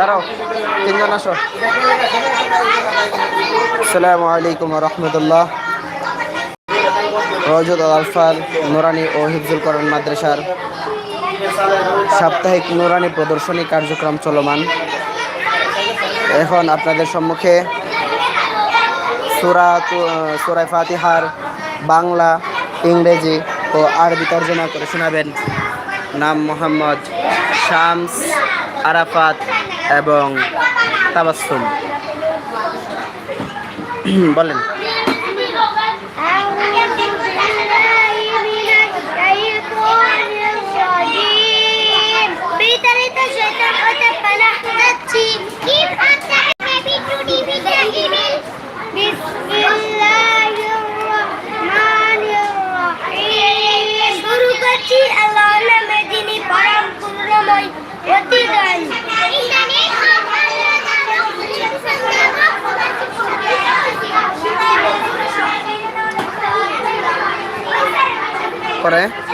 দাঁড়াও, তিনজন আসো। আসসালামু আলাইকুম রহমতুল্লাহ। রজত আলফাল নোরানি ও হিফজুল করণ মাদ্রাসার সাপ্তাহিক নোরানি প্রদর্শনী কার্যক্রম চলমান। এখন আপনাদের সম্মুখে সুরা সুরাই ফাতিহার বাংলা, ইংরেজি ও আরবি তর্জমা করে শোনাবেন। নাম মোহাম্মদ শামস আরাফাত এবং তাবাসুম বলেন। করে।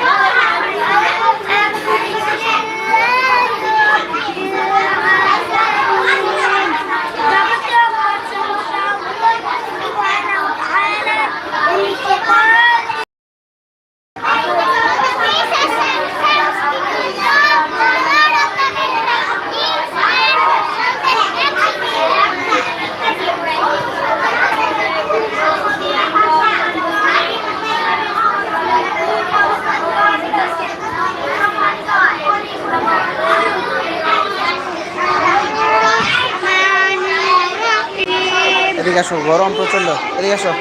এদিকে আসো গরম প্রচণ্ড এদিকে আসো।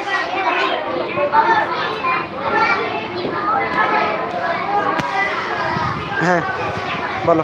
হ্যাঁ বলো।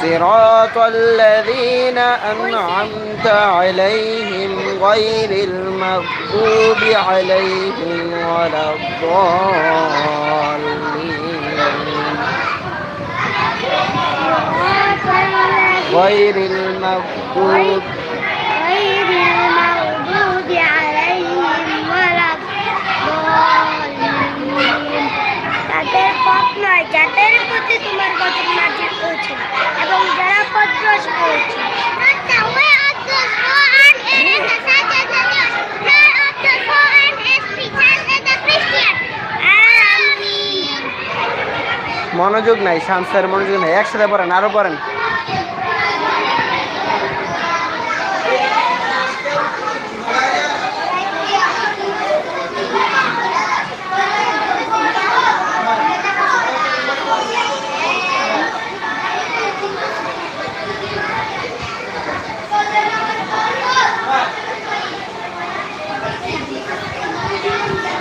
صراط الذين أنعمت عليهم غير المغضوب عليهم ولا الضالين غير المغضوب غير المغضوب عليهم ولا الضالين তাদের পথ নয় যাদের প্রতি তোমার গজব মনোযোগ নাই শামসার মনোযোগ নাই। একসাথে পড়েন আরও পড়েন।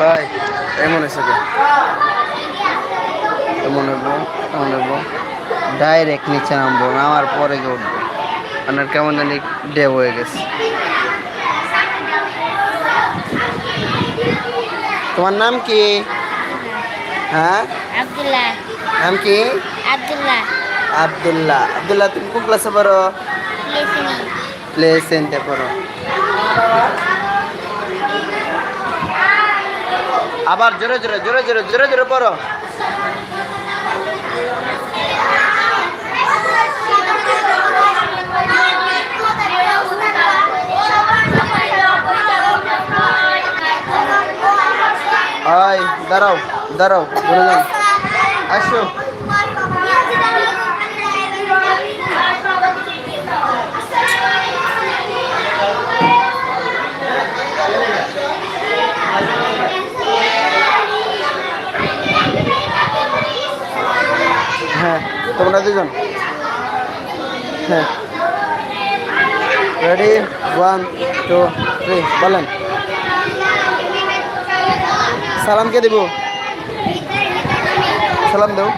তাই এমন হয়েছে? এমন হইব এমন হইব। ডাইরেক্ট নিচে নামবো নামার পরে গিয়ে উঠবো। আপনার কেমন জানি ডে হয়ে গেছে। তোমার নাম কি? হ্যাঁ? আব্দুল্লাহ। নাম কি? আব্দুল্লাহ। আবদুল্লাহ। আবদুল্লাহ তুমি কোন ক্লাসে পড়ো? প্লে সেন্টে পড়ো। আবার জোরে জোরে জোরে জোরে জোরে জোরে পড়ো। দাঁড়াও দাঁড়াও ঘুরে যান আসো। তোমরা দুজন হ্যাঁ রেডি ওয়ান টু থ্রি বলেন সালাম কে দেব সালাম দেও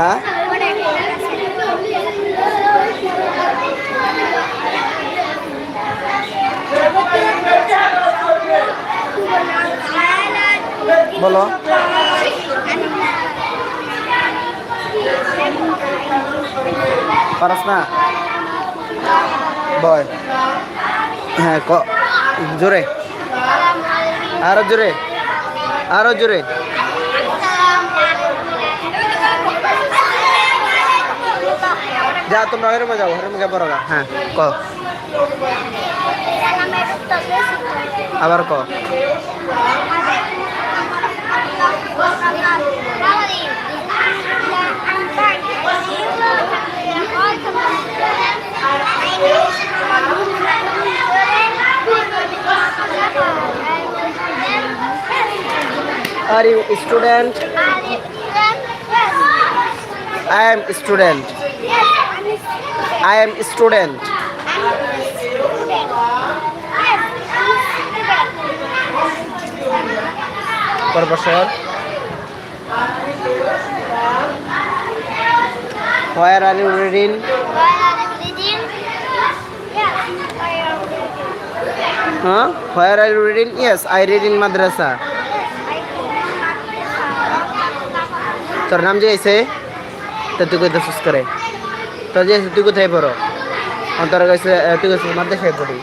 হ্যাঁ? বলো। পারস না? বয়। হ্যাঁ ক জোরে। আরও জোরে। আরও জোরে। যা তোমরা হেরমে যাও হেরমে গিয়ে পড়ো গা। হ্যাঁ ক আবার ক are you student I am student I am student where are you reading হ্যাঁ where are you reading yes I read madrasa তোর নাম যে আইছে তো তুই কোথায় সুস করে। তোর যে তুই কোথায় পড়ো আমার তোর কাছে তুই কাছে মাদ্রাসায় পড়ি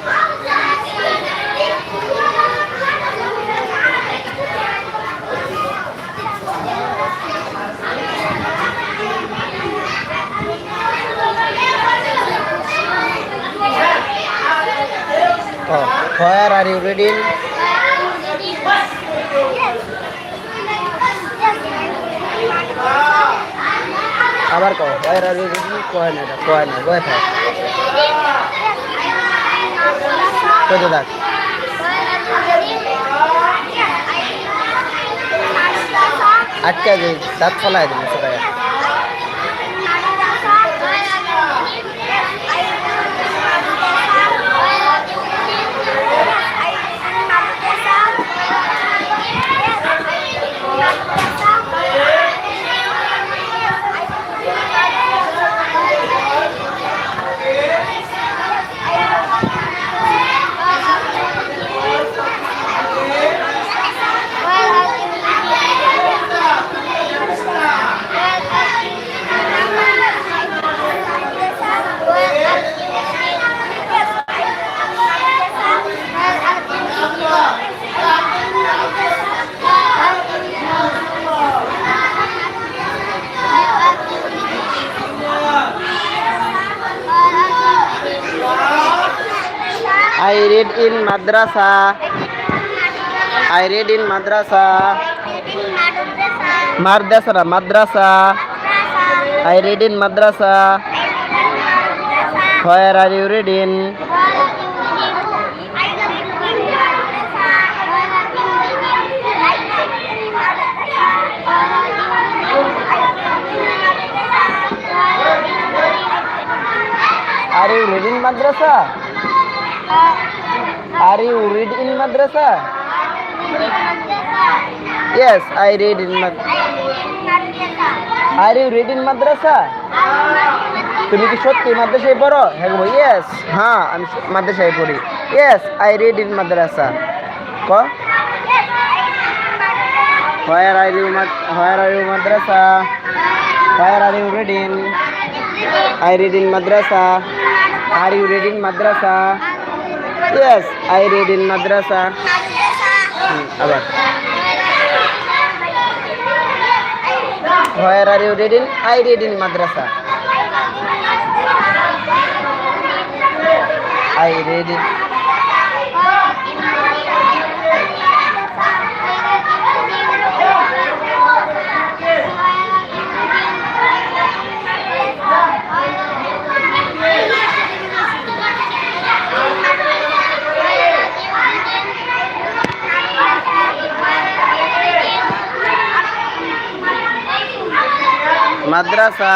Oh, where are you reading? আবার কো where are you কয় না কয় না, কয় থাক। কত থাক? আটকা যে দাঁত ফলাই দিন I read in madrasa. I read in madrasa. Madrasa না madrasa. I read in madrasa. Where are you reading? Are you reading madrasa? Are you read in madrasa? Yes, I read in madrasa. Are you read in madrasa? তুমি কি সত্যি মাদ্রাসায় পড়ো হ্যাঁ গো yes হ্যাঁ আমি মাদ্রাসায় পড়ি yes I read in madrasa ক where are you where are you madrasa Where are you reading? I read in madrasa. Are you reading madrasa? Yes, I read in madrasa. Where are you reading? I read in madrasa. I read in madrasa